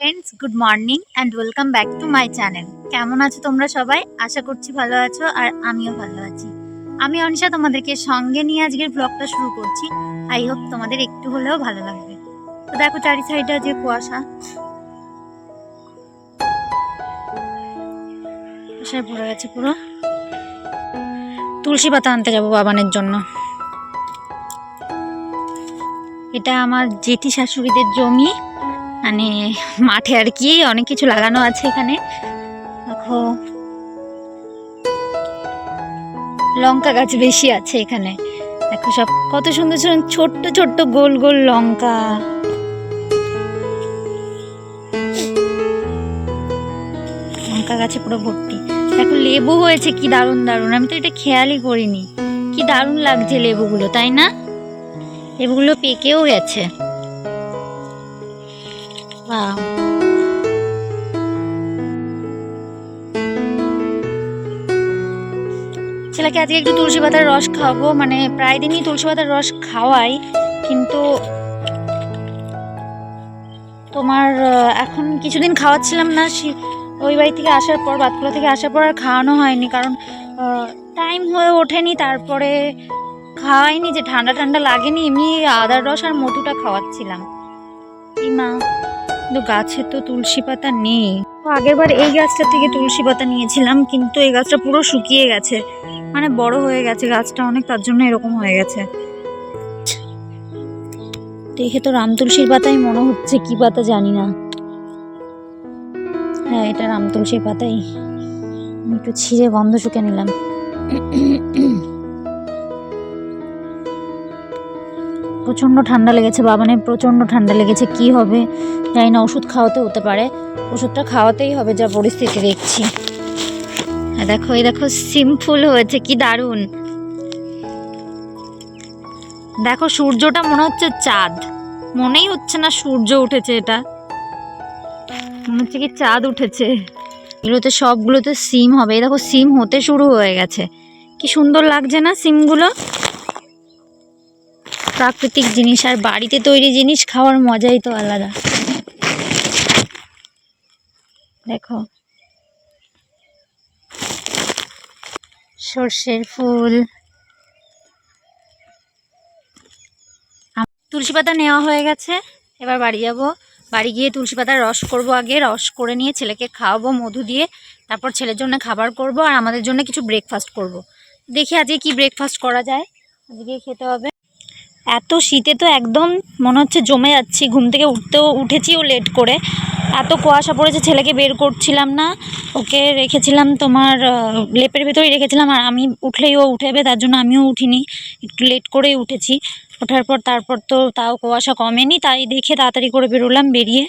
Friends good morning and welcome back to my channel কেমন আছো তোমরা সবাই? আশা করছি ভালো আছো আর আমিও ভালো আছি। আমি অনিশা তোমাদেরকে সঙ্গে নিয়ে আজকের ব্লগটা শুরু করছি। আই হোপ তোমাদের একটু হলেও ভালো লাগবে। তো দেখো চারি সাইডে যে কুয়াশা। কুয়াশায় পড়ে গেছে পুরো। তুলসী পাতা আনতে যাব বাবানের জন্য। এটা আমার জেঠি শাশুড়িদের জমি। মানে মাঠে আর কি অনেক কিছু লাগানো আছে এখানে। দেখো, লঙ্কা গাছ বেশি আছে এখানে। দেখো সব, কত সুন্দর সুন্দর ছোট্ট ছোট্ট গোল গোল লঙ্কা। লঙ্কা গাছে পুরো ভর্তি। দেখো, লেবু হয়েছে কি দারুণ দারুণ। আমি তো এটা খেয়ালই করিনি। কি দারুণ লাগছে লেবুগুলো, তাই না? লেবুগুলো পেকেও গেছে। Wow. ছেলেকে আজকে একটু তুলসী পাতার রস খাওয়াবো। মানে প্রায় দিনই তুলসী পাতার রস খাওয়াই, কিন্তু তোমার এখন কিছুদিন খাওয়াচ্ছিলাম না ওই বাড়ি থেকে আসার পর, বাতকুলা থেকে আসার পর আর খাওয়ানো হয়নি। কারণ টাইম হয়ে ওঠেনি, তারপরে খাওয়াইনি যে ঠান্ডা ঠান্ডা লাগেনি, এমনি আদার রস আর মধুটা খাওয়াচ্ছিলাম। এই মা। কিন্তু গাছে তো তুলসী পাতা নেই। তো আগেরবার এই গাছটা থেকে তুলসী পাতা নিয়েছিলাম, কিন্তু এই গাছটা পুরো শুকিয়ে গেছে। মানে বড় হয়ে গেছে, গাছটা অনেক তার জন্য এরকম হয়ে গেছে। দেখে তো রাম তুলসীর পাতাই মনে হচ্ছে, কি পাতা জানি না। হ্যাঁ এটা রাম তুলসীর পাতাই। একটু ছিঁড়ে গন্ধ শুকে নিলাম। প্রচণ্ড ঠান্ডা লেগেছে বাবানের প্রচণ্ড ঠান্ডা লেগেছে, কি হবে? জানি না, ওষুধ খাওয়াতে হতে পারে। ওষুধটা খাওয়াতেই হবে, যা পরিস্থিতি দেখছি। দেখো, এই দেখো সিম্পল হয়েছে, কি দারুণ। দেখো, সূর্যটা মনে হচ্ছে চাঁদ। মনেই হচ্ছে না সূর্য উঠেছে এটা। মনে হচ্ছে কি চাঁদ উঠেছে। এগুলোতে সবগুলোতে সিম হবে। এই দেখো, সিম হতে শুরু হয়ে গেছে। কি সুন্দর লাগছে না সিমগুলো? প্রাকৃতিক জিনিস আর বাড়িতে তৈরি জিনিস খাওয়ার মজাই তো আলাদা। দেখো। সর্ষের ফুল। তুলসী পাতা নেওয়া হয়ে গেছে। এবার বাড়ি যাব। বাড়ি গিয়ে তুলসী পাতার রস করব আগে। রস করে নিয়ে ছেলেকে খাওয়াবো, মধু দিয়ে। তারপর ছেলের জন্য খাবার করব আর আমাদের জন্য কিছু ব্রেকফাস্ট করব। দেখি আজকে কি ব্রেকফাস্ট করা যায়। আজকে খেতে হবে। এত শীতে তো একদম মনে হচ্ছে জমে যাচ্ছি, ঘুম থেকে উঠতেও, উঠেছিও লেট করে। এত কুয়াশা পড়েছে, ছেলেকে বের করছিলাম না, ওকে রেখেছিলাম তোমার লেপের ভেতরেই রেখেছিলাম, আর আমি উঠলেই ও উঠেবে, তার জন্য আমিও উঠিনি, একটু লেট করেই উঠেছি। ওঠার পর তারপর তো তাও কুয়াশা কমেনি, তাই দেখে তাড়াতাড়ি করে বেরোলাম, বেরিয়ে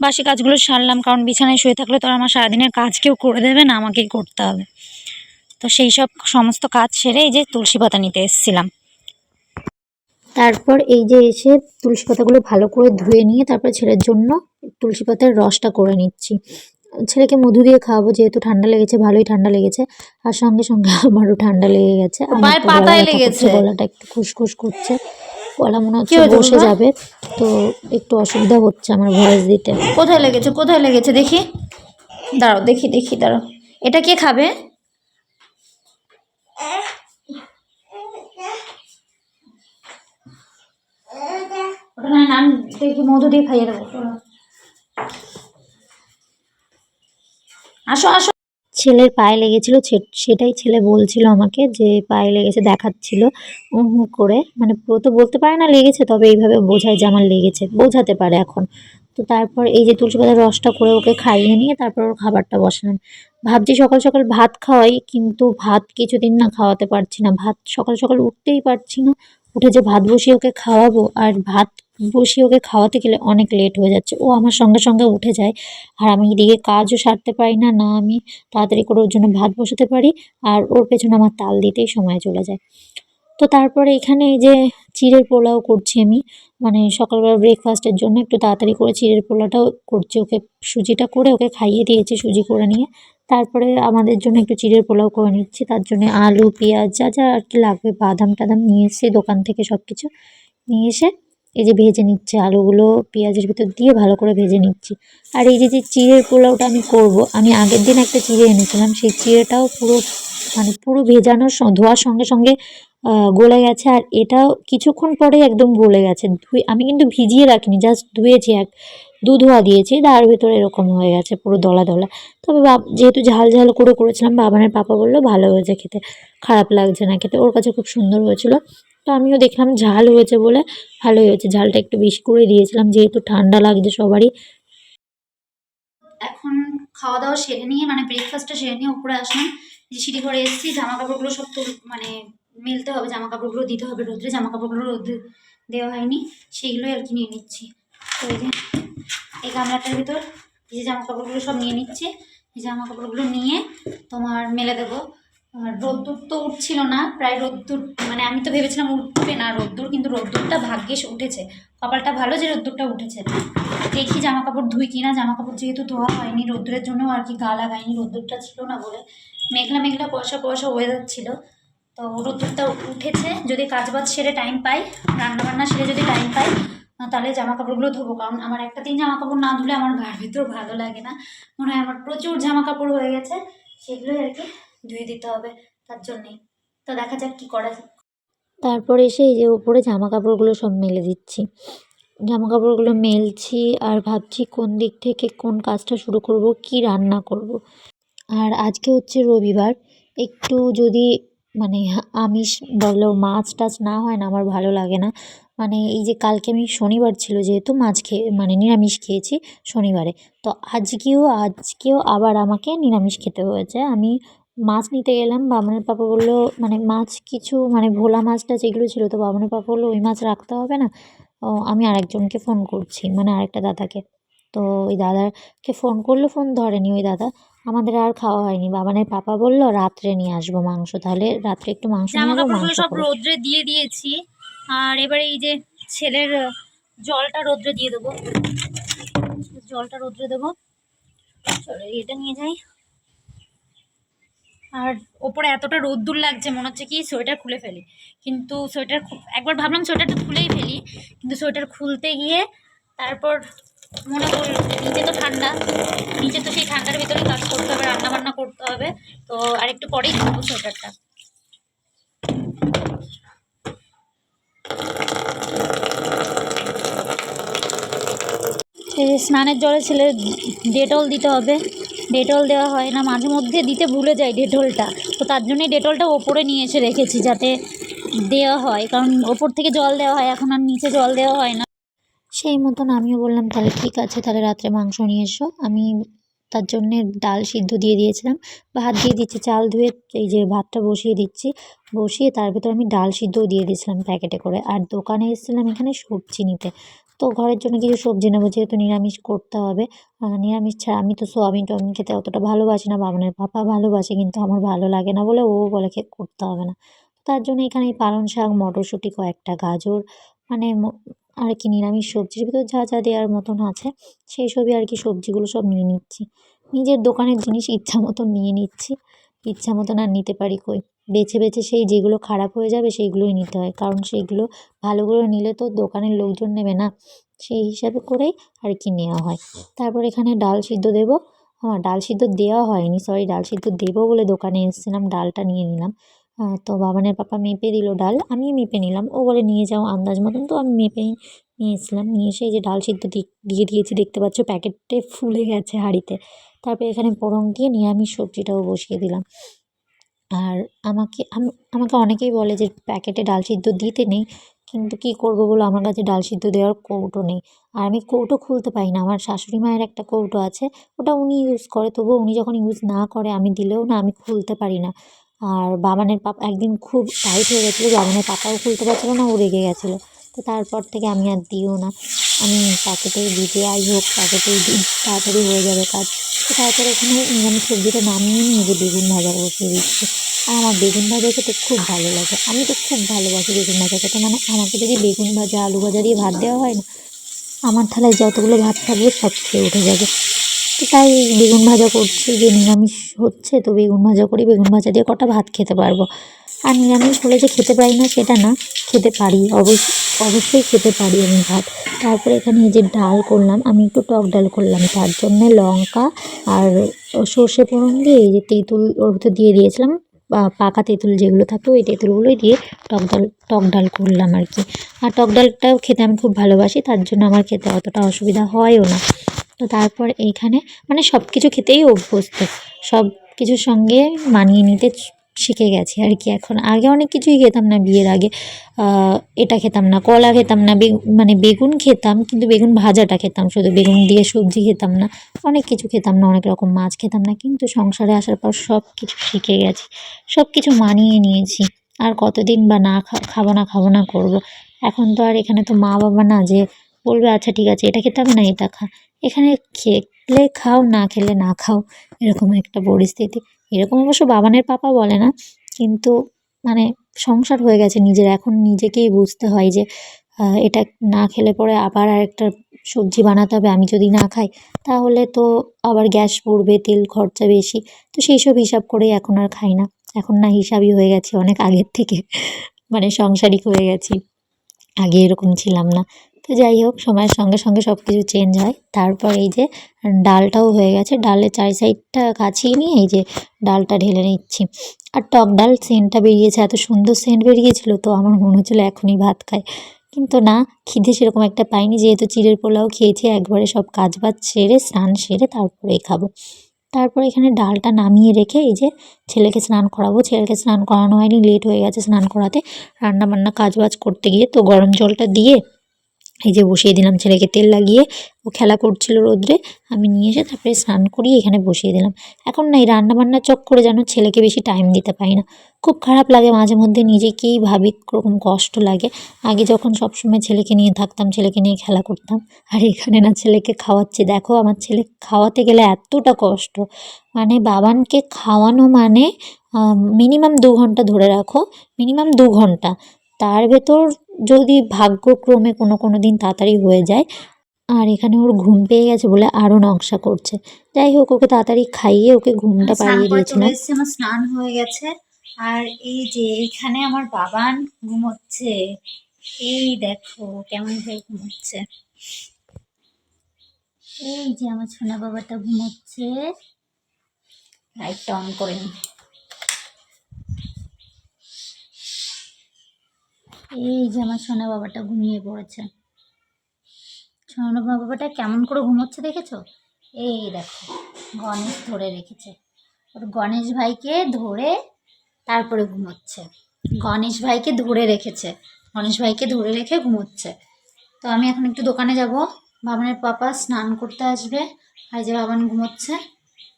বাসি কাজগুলো সারলাম, কারণ বিছানায় শুয়ে থাকলে তো আর আমার সারাদিনের কাজ কেউ করে দেবে না, আমাকেই করতে হবে। তো সেই সব সমস্ত কাজ সেরে এই যে তুলসী পাতা নিতে এসেছিলাম। তারপর এই যে এসে তুলসী পাতাগুলো ভালো করে ধুয়ে নিয়ে তারপর ছেলের জন্য তুলসী পাতার রসটা করে নিচ্ছি। ছেলেকে মধু দিয়ে খাওয়াবো যেহেতু ঠান্ডা লেগেছে ভালোই ঠান্ডা লেগেছে। আর সঙ্গে সঙ্গে আমারও ঠান্ডা লেগে গেছে। গলাটা একটু খুসখুস করছে। গলা মনে হচ্ছে বসে যাবে তো একটু অসুবিধা হচ্ছে আমার ভয়েস দিতে। কোথায় লেগেছে? কোথায় লেগেছে? দেখি। দাঁড়াও দেখি দেখি দাঁড়াও। এটা কে খাবে? ওটা নাম দেখি, মধু দিয়ে খাইয়ে দেবো। আসো আসো। ছেলের পায়ে লেগেছিল সেটাই ছেলে বলছিল আমাকে যে পায়ে লেগেছে, দেখাচ্ছিল হুম করে। মানে ও তো বলতে পারে না লেগেছে, তবে এইভাবে বোঝায় যে আমার লেগেছে, বোঝাতে পারে এখন। তো তারপর এই যে তুলসী পাতার রসটা করে ওকে খাইয়ে নিয়ে তারপর ওর খাবারটা বসালাম। ভাবছি সকাল সকাল ভাত খাওয়াই, কিন্তু ভাত কিছুদিন না খাওয়াতে পারছি না। ভাত সকাল সকাল উঠতেই পারছি না। উঠে যে ভাত বসিয়ে ওকে খাওয়াবো আর ভাত বসিয়ে ওকে খাওয়াতে গেলে অনেক লেট হয়ে যাচ্ছে। ও আমার সঙ্গে সঙ্গে উঠে যায় আর আমি এদিকে কাজও সারতে পারি না না আমি তাড়াতাড়ি করে ওর জন্য ভাত বসাতে পারি আর ওর পেছনে আমার তাল দিতেই সময় চলে যায়। তো তারপরে এখানে এই যে চিড়ের পোলাও করছি আমি মানে সকালবেলা ব্রেকফাস্টের জন্য একটু তাড়াতাড়ি করে চিড়ের পোলাওটাও করছি। ওকে সুজিটা করে ওকে খাইয়ে দিয়েছি সুজি করে নিয়ে। তারপরে আমাদের জন্য একটু চিড়ের পোলাও করে নিচ্ছি। তার জন্য আলু, পেঁয়াজ, যা যা আর কি লাগবে, বাদাম টাদাম নিয়ে এসে দোকান থেকে সব কিছু নিয়ে এসে এই যে ভেজে নিচ্ছে আলুগুলো, পেঁয়াজের ভিতর দিয়ে ভালো করে ভেজে নিচ্ছি। আর এই যে যে চিড়ের পোলাওটা আমি করব, আমি আগের দিন একটা চিড়ে এনেছিলাম, সেই চিড়েটাও পুরো মানে পুরো ভেজানোর স- ধোয়ার সঙ্গে সঙ্গে গলে গেছে। আর এটাও কিছুক্ষণ পরে একদম গলে গেছে। ধুয়ে আমি কিন্তু ভিজিয়ে রাখিনি, জাস্ট ধুয়েছি এক দু ধোয়া দিয়েছি তার ভিতরে এরকম হয়ে গেছে পুরো দলা দলা। তবে বাব যেহেতু ঝাল ঝাল করে করেছিলাম, বাবানের পাপা বলল ভালো হয়েছে খেতে, খারাপ লাগছে না খেতে, ওর কাছে খুব সুন্দর হয়েছিল। তো আমিও দেখলাম ঝাল হয়েছে বলে ভালোই হয়েছে, ঝালটা একটু বেশি করে দিয়েছিলাম, যেহেতু ঠান্ডা লাগছে সবারই। এখন খাওয়া দাওয়া সেরে নিয়ে মানে ব্রেকফাস্টটা সেরে নিয়ে উপরে আসলাম যে সিঁড়ি ঘরে এসেছি জামা কাপড়গুলো সব তুল মানে মেলতে হবে জামা কাপড়গুলো দিতে হবে রোদ্রে জামা কাপড়গুলো রোদ্রে দেওয়া হয়নি, সেইগুলোই আর কি নিয়ে নিচ্ছি। তো যে এই গামলাটার ভিতর এই যে জামা কাপড়গুলো সব নিয়ে নিচ্ছে। এই জামা কাপড়গুলো নিয়ে তোমার মেলে দেবো। রোদ্দুর তো উঠছিল না, প্রায় রোদ্দুর মানে আমি তো ভেবেছিলাম উঠবে না রোদ্দুর, কিন্তু রোদ্দুরটা ভাগ্যিস উঠেছে। কপালটা ভালো যে রোদ্দুরটা উঠেছে। দেখি জামা কাপড় ধুই কিনা, জামা কাপড় যেহেতু ধোয়া হয়নি, রোদ্দুরের জন্য আর কি গা লাগাইনি, রোদ্দুরটা ছিল না বলে। মেঘলা মেঘলা কুয়াশা কুয়াশা ওয়েদার ছিল। তো রোদ্দুরটা উঠেছে, যদি কাজ বাজ সেরে টাইম পাই রান্না বান্না সেরে যদি টাইম পাই তাহলে জামা কাপড়গুলো ধোবো, কারণ আমার একটা দিন জামা কাপড় না ধুলে আমার গার ভিতর ভালো লাগে না। মনে হয় আমার প্রচুর জামা কাপড় হয়ে গেছে, সেগুলোই আর কি ধুয়ে দিতে হবে তার জন্যেই। তো দেখা যাক কী করা তারপর এসে এই যে উপরে জামা কাপড়গুলো সব মেলে দিচ্ছি। জামা কাপড়গুলো মেলছি আর ভাবছি কোন দিক থেকে কোন কাজটা শুরু করব, কি রান্না করব। আর আজকে হচ্ছে রবিবার, একটু যদি মানে আমিষ বলো, মাছ টাছ না হয় না, আমার ভালো লাগে না। মানে এই যে কালকে আমি শনিবার ছিল যেহেতু মাছ খেয়ে মানে নিরামিষ খেয়েছি শনিবারে। তো আজকেও আজকেও আবার আমাকে নিরামিষ খেতে হয়েছে। আমি মাছ নিতে গেলাম বামনের পাপা বলল মানে মাছ কিছু মানে ভোলা মাছটা যেগুলো ছিল তো বামনের পাপা বলল ওই মাছ রাখতে হবে না? ও আমি আরেকজনকে ফোন করছি মানে আরেকটা দাদাকে। তো ওই দাদাকে ফোন করলে ফোন ধরেনি ওই দাদা। আমাদের আর খাওয়া হয়নি। বাবানের পাপা বলল রাত্রে নিয়ে আসব মাংস তাহলে রাত্রে একটু মাংস নিয়ে আসব মাংস সব। রোদ্রে দিয়ে দিয়েছি। আর এবারে এই যে ছেলের জলটা রোদ্রে দিয়ে দেবো। জলটা রোদ্রে দেবো। এটা নিয়ে যাই। আর ওপরে এতটা রোদ্দুর লাগছে, মনে হচ্ছে কি সোয়েটার খুলে ফেলি। কিন্তু সোয়েটার একবার ভাবলাম সোয়েটারটা খুলেই ফেলি, কিন্তু সোয়েটার খুলতে গিয়ে তারপর মনে পড়ল নিচে তো ঠান্ডা, নিচে তো সেই ঠান্ডার ভিতরে কাজ করতে হবে রান্না বান্না করতে হবে। তো আর একটু পরেই খুলবো সোয়েটারটা। স্নানের জলে ছেলে ডেটল দিতে হবে। ডেটল দেওয়া হয় না, মাঝে মধ্যে দিতে ভুলে যাই ডেটলটা। তো তার জন্যই ডেটলটা ওপরে নিয়ে এসে রেখেছি যাতে দেওয়া হয়, কারণ ওপর থেকে জল দেওয়া হয়, এখন আর নিচে জল দেওয়া হয় না। সেই মতন আমিও বললাম, তাহলে ঠিক আছে, তাহলে রাত্রে মাংস নিয়ে এসো। আমি তার জন্যে ডাল সিদ্ধ দিয়ে দিয়েছিলাম ভাত দিয়ে দিচ্ছি, চাল ধুয়ে এই যে ভাতটা বসিয়ে দিচ্ছি, বসিয়ে তার ভেতর আমি ডাল সিদ্ধও দিয়ে দিয়েছিলাম প্যাকেটে করে। আর দোকানে এসেছিলাম এখানে সবজি নিতে। তো ঘরের জন্য কিছু সবজি নেব, যেহেতু নিরামিষ করতে হবে। নিরামিষ ছাড়া আমি তো সোয়াবিন টোয়াবিন খেতে অতটা ভালোবাসি না বাবানের পাপা ভালোবাসে, কিন্তু আমার ভালো লাগে না বলে ও বলে করতে হবে না। তার জন্য এখানে পালং শাক, মটরশুঁটি, কয়েকটা গাজর মানে আর কি নিরামিষ সবজির ভিতর যা যা দেওয়ার মতন আছে, সেই সবই আর কি সবজিগুলো সব নিয়ে নিচ্ছি। নিজের দোকানের জিনিস ইচ্ছা মতন নিয়ে নিচ্ছি। ইচ্ছা মতন আর নিতে পারি কই। বেছে বেছে সেই যেগুলো খারাপ হয়ে যাবে সেইগুলোই নিতে হয়। কারণ সেইগুলো ভালোগুলো নিলে তো দোকানের লোকজন নেবে না। সেই হিসাবে করেই আর কি নেওয়া হয়। তারপর এখানে ডাল সিদ্ধ দেবো। আমার ডাল সিদ্ধ দেওয়া হয়নি। সরি ডাল সিদ্ধ দেবো বলে দোকানে এসেছিলাম ডালটা নিয়ে নিলাম। আহ, তো বাবানের পাপা মেপে দিল ডাল আমি মেপে নিলাম। ও বলে নিয়ে যাও আন্দাজ মতন। তো আমি মেপে নিয়ে এসেছিলাম নিয়ে এসে যে ডাল সিদ্ধ দিয়ে দিয়েছি দেখতে পাচ্ছ প্যাকেটে ফুলে গেছে হাঁড়িতে। তারপরে এখানে পোড়ং দিয়ে নিরামিষ সবজিটাও বসিয়ে দিলাম। আর আমাকে, আম- আমাকে অনেকেই বলে যে প্যাকেটে ডাল সিদ্ধ দিতে নেই, কিন্তু কী করব বলো? আমার কাছে ডাল সিদ্ধ দেওয়ার কৌটো নেই। আর আমি কৌটো খুলতে পারি না। আমার শাশুড়ি মায়ের একটা কৌটো আছে, ওটা উনি ইউজ করে। তবুও উনি যখন ইউজ না করে, আমি দিলেও না, আমি খুলতে পারি না। আর বাবানের পাপা একদিন খুব টাইট হয়ে গেছিল, বাবানের পাপাও খুলতে পারছিলো না, ও রেগে গেছিল। তো তারপর থেকে আমি আর দিও না। আমি প্যাকেটে দিতে আই হোক প্যাকেটে দিই তাড়াতাড়ি হয়ে যাবে কাজ। তো তারপরে এখানে নিরামিষ সবজিটা নামিয়ে নিয়ে যে বেগুন ভাজা বসিয়ে দিচ্ছি। আর আমার বেগুন ভাজা খেতে খুব ভালো লাগে। আমি তো খুব ভালোবাসি বেগুন ভাজা খেতে। মানে আমাকে যদি বেগুন ভাজা, আলু ভাজা দিয়ে ভাত দেওয়া হয় না, আমার থালায় যতগুলো ভাত থাকবে সব খেয়ে উঠে যাবে। তো তাই বেগুন ভাজা করছি। যে নিরামিষ হচ্ছে, তো বেগুন ভাজা করি, বেগুন ভাজা দিয়ে কটা ভাত খেতে পারব? আর নিরামিষ হলে যে খেতে পারি না সেটা না, খেতে পারি অবশ্যই অবশ্যই খেতে পারি আমি ভাত। তারপরে এখানে এই যে ডাল করলাম, আমি একটু টক ডাল করলাম, তার জন্যে লঙ্কা আর সর্ষে ফোড়ন দিয়ে এই যে তেঁতুল ওর ভিতর দিয়ে দিয়েছিলাম, বা পাকা তেঁতুল যেগুলো থাকতো ওই তেঁতুলগুলোই দিয়ে টক ডাল টক ডাল করলাম আর কি। আর টক ডালটাও খেতে আমি খুব ভালোবাসি, তার জন্য আমার খেতে অতটা অসুবিধা হয়ও না। তো তারপর এইখানে মানে সব কিছু খেতেই অভ্যস্ত সব কিছুর সঙ্গে মানিয়ে নিতে শিখে গেছি আর কি এখন। আগে অনেক কিছুই খেতাম না বিয়ের আগে। এটা খেতাম না, কলা খেতাম না মানে বেগুন খেতাম, কিন্তু বেগুন ভাজাটা খেতাম। শুধু বেগুন দিয়ে সবজি খেতাম না, অনেক কিছু খেতাম না, অনেক রকম মাছ খেতাম না, কিন্তু সংসারে আসার পর সব কিছু শিখে গেছি সব কিছু মানিয়ে নিয়েছি। আর কতদিন বা না খাব না খাব না করব। এখন তো আর এখানে তো মা বাবা না যে বলবে আচ্ছা ঠিক আছে, এটা খেতে হবে না, এটা খা। এখানে খেলে খাও, না খেলে না খাও, এরকম একটা পরিস্থিতি। এরকম অবশ্য বাবানের পাপা বলে না, কিন্তু মানে সংসার হয়ে গেছে নিজের। এখন নিজেকেই বুঝতে হয় যে এটা না খেলে পরে আবার আরেকটা সবজি বানাতে হবে, আমি যদি না খাই, তাহলে তো আবার গ্যাস পড়বে, তেল খরচা বেশি। তো সেই সব হিসাব করেই এখন আর খাই না। এখন না হিসাবই হয়ে গেছে অনেক আগের থেকে। মানে সংসারিক হয়ে গেছি। আগে এরকম ছিলাম না। তো যাই হোক, সময়ের সঙ্গে সঙ্গে সব কিছু চেঞ্জ হয়। তারপর এই যে, ডালটাও হয়ে গেছে। ডালের চারি সাইডটা কাছিয়ে নিয়ে এই যে, ডালটা ঢেলে নিচ্ছি। আর টক ডাল সেন্টটা বেরিয়েছে, এত সুন্দর সেন্ট বেরিয়েছিল তো আমার মনে হচ্ছিল এখনই ভাত খাই। কিন্তু না, খিদে সেরকম একটা পাইনি। যেহেতু চিড়ের পোলাও খেয়েছি, একবারে সব কাজ বাজ সেরে, স্নান সেরে তারপরেই খাব। তারপর এখানে ডালটা নামিয়ে রেখে এই যে ছেলেকে স্নান করাবো। ছেলেকে স্নান করানো হয়নি, লেট হয়ে গেছে স্নান করাতে। রান্না বান্না কাজ বাজ করতে গিয়ে তো গরম জলটা দিয়ে এই যে বসিয়ে দিলাম ছেলেকে তেল লাগিয়ে, ও খেলা করছিল রোদ্রে, আমি নিয়ে এসে তারপরে স্নান করিয়ে এখানে বসিয়ে দিলাম। এখন না এই রান্নাবান্নার চক্করে যেন ছেলেকে বেশি টাইম দিতে পারি না। খুব খারাপ লাগে মাঝে মধ্যে নিজেকেই ভাবি কীরকম কষ্ট লাগে। আগে যখন সবসময় ছেলেকে নিয়ে থাকতাম, ছেলেকে নিয়ে খেলা করতাম, আর এখানে না ছেলেকে খাওয়াচ্ছি। দেখো আমার ছেলে খাওয়াতে গেলে এতটা কষ্ট। মানে বাবানকে খাওয়ানো মানে মিনিমাম দু ঘণ্টা ধরে রাখো মিনিমাম দু ঘণ্টা। তার ভেতর যদি ভাগ্যক্রমে কোনো কোনো দিন তাড়াতাড়ি হয়ে যায় আর এখানে ওর ঘুম পেয়ে গেছে বলে আরও নকশা করছে। যাই হোক ওকে তাড়াতাড়ি খাইয়ে ওকে ঘুমটা পাড়িয়ে করে চলে দিয়েছিলাম আমার স্নান হয়ে গেছে। আর এই যে এইখানে আমার বাবান ঘুমোচ্ছে। এই দেখো কেমন ভাবে ঘুমোচ্ছে। এই যে আমার সোনা বাবাটা ঘুমোচ্ছে। লাইটটা অন করে নি। এই যে আমার সোনা বাবাটা ঘুমিয়ে পড়েছে। সোনা বাবাটা কেমন করে ঘুমোচ্ছে দেখেছ? এই দেখো, গণেশ ধরে রেখেছে। ওর গণেশ ভাইকে ধরে তারপরে ঘুমোচ্ছে। গণেশ ভাইকে ধরে রেখেছে। গণেশ ভাইকে ধরে রেখে ঘুমোচ্ছে। তো আমি এখন একটু দোকানে যাব। বাবানের পাপা স্নান করতে আসবে। আর যে বাবান ঘুমোচ্ছে।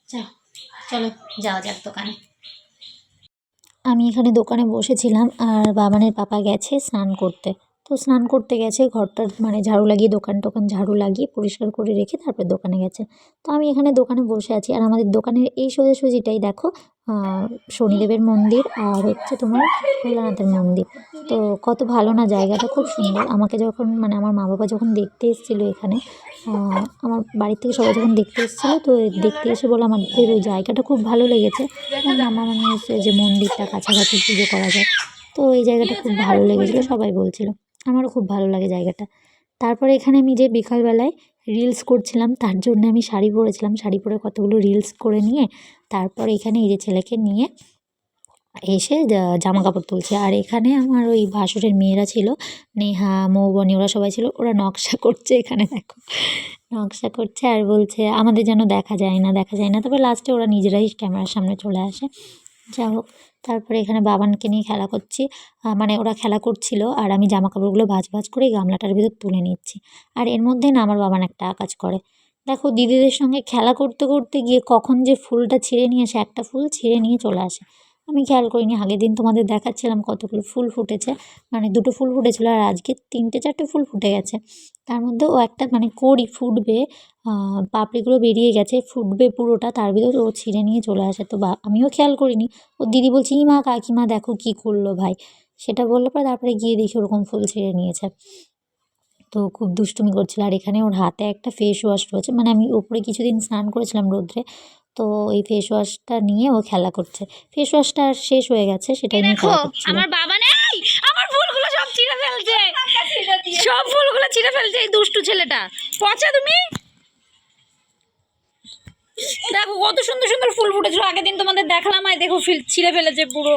যাও, চলো যাওয়া যাক দোকানে। আমি এখানে দোকানে বসেছিলাম আর বাবানের পাপা গেছে স্নান করতে। তো স্নান করতে গেছে, ঘরটার মানে ঝাড়ু লাগিয়ে, দোকান টোকান ঝাড়ু লাগিয়ে পরিষ্কার করে রেখে তারপরে দোকানে গেছে। তো আমি এখানে দোকানে বসে আছি আর আমাদের দোকানের এই সোজাসুজিটাই দেখো শনিদেবের মন্দির আর হচ্ছে তোমার ভোলানাথের মন্দির। তো কত ভালো না জায়গাটা, খুব সুন্দর। আমাকে যখন মানে আমার মা বাবা যখন দেখতে এসেছিল এখানে আমার বাড়ির থেকে সবাই যখন দেখতে এসেছিল, তো দেখতে এসে বলে আমাদের ওই জায়গাটা খুব ভালো লেগেছে। আমার মনে হচ্ছে যে মন্দিরটা কাছাকাছি পুজো করা যায়। তো এই জায়গাটা খুব ভালো লেগেছিলো, সবাই বলছিল। আমারও খুব ভালো লাগে জায়গাটা। তারপরে এখানে আমি যে বিকালবেলায় রিলস করছিলাম, তার জন্য আমি শাড়ি পরেছিলাম। শাড়ি পরে কতগুলো রিলস করে নিয়ে, তারপর এখানে এই যে ছেলেকে নিয়ে এসে জামা কাপড় তুলছে। আর এখানে আমার ওই ভাসুরের মেয়েরা ছিল, নেহা, মৌবনি, ওরা সবাই ছিল, ওরা নকশা করছে এখানে, দেখো। নকশা করছে আর বলছে, আমাদের যেন দেখা যায় না, দেখা যায় না। তারপর লাস্টে ওরা নিজেরাই ক্যামেরার সামনে চলে আসে। যা হোক, তারপরে এখানে বাবানকে নিয়ে খেলা করছি। মানে ওরা খেলা করছিল আর আমি জামা কাপড়গুলো ভাজ ভাঁজ করে গামলাটার ভিতর তুলে নিচ্ছি। আর এর মধ্যে না আমার বাবান একটা কাজ করে। দেখো, দিদিদের সঙ্গে খেলা করতে করতে গিয়ে কখন যে ফুলটা ছিঁড়ে নিয়ে আসে, একটা ফুল ছিঁড়ে নিয়ে চলে আসে। আমি খেয়াল করিনি, আগের দিন তোমাদের দেখাচ্ছিলাম কতগুলো ফুল ফুটেছে। মানে দুটো ফুল ফুটেছিল আর আজকে তিনটে চারটে ফুল ফুটে গেছে। তার মধ্যে ও একটা মানে কড়ি ফুটবে পাপড়িগুলো বেরিয়ে গেছে, ফুটবে পুরোটা, তার ভিতর ও ছিঁড়ে নিয়ে চলে আসে। তো বা, আমিও খেয়াল করিনি। ওর দিদি বলছে ই মা কাকিমা, দেখো কী করল ভাই। সেটা বলল পরে তারপরে গিয়ে দেখি ওরকম ফুল ছিঁড়ে নিয়েছে। তো খুব দুষ্টুমি করছিল। আর এখানে ওর হাতে একটা ফেস ওয়াশ রয়েছে। মানে আমি ওপরে কিছুদিন স্নান করেছিলাম রোদ্রে। তো এই ফেস ওয়াশটা নিয়ে ও খেলা করছে। ফেস ওয়াশটা শেষ হয়ে গেছে সেটাই নিয়ে দেখো খেলা করছিল। আমার বাবা নেই! আমার ফুলগুলো সব ছিঁড়ে ফেলছে! সব ফুলগুলো ছিঁড়ে ফেলছে এই দুষ্টু ছেলেটা। পচা তুমি? দেখো কত সুন্দর সুন্দর ফুল ফুটেছিল। আগের দিন তোমাদের দেখালাম আর দেখো ফিল ছিঁড়ে ফেলেছে পুরো।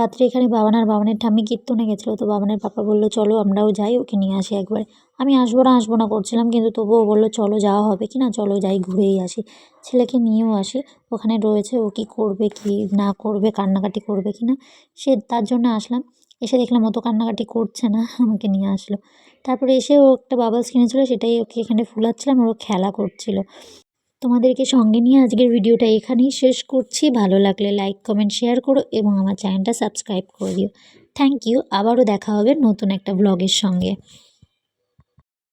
রাত্রে এখানে বাবানার বাবানের ঠাম্মি কীর্তনে গেছিল, তো বাবানের পাপা বলল, চলো আমরাও যাই, ওকে নিয়ে আসি একবার। আমি আসব না আসব না করছিলাম, কিন্তু তবুও বলল, চলো যাওয়া হবে কি না? চলো যাই, ঘুরেই আসি। ছেলেকে নিয়েও আসি, ওখানে রয়েছে, ও কী করবে, কি না করবে, কান্নাকাটি করবে কি না, সে তার জন্য আসলাম। এসে দেখলাম অত কান্নাকাটি করছে না, আমাকে নিয়ে আসলো। তারপরে এসে ও একটা বাবলস কিনেছিলো, সেটাই ওকে এখানে ফুলাচ্ছিলাম আর ও খেলা করছিল। তোমাদেরকে সঙ্গে নিয়ে আজকের ভিডিওটা এখানেই শেষ করছি। ভালো লাগলে লাইক কমেন্ট শেয়ার করো এবং আমার চ্যানেলটা সাবস্ক্রাইব করে দিও। থ্যাংক ইউ আবারও দেখা হবে নতুন একটা ব্লগের সঙ্গে।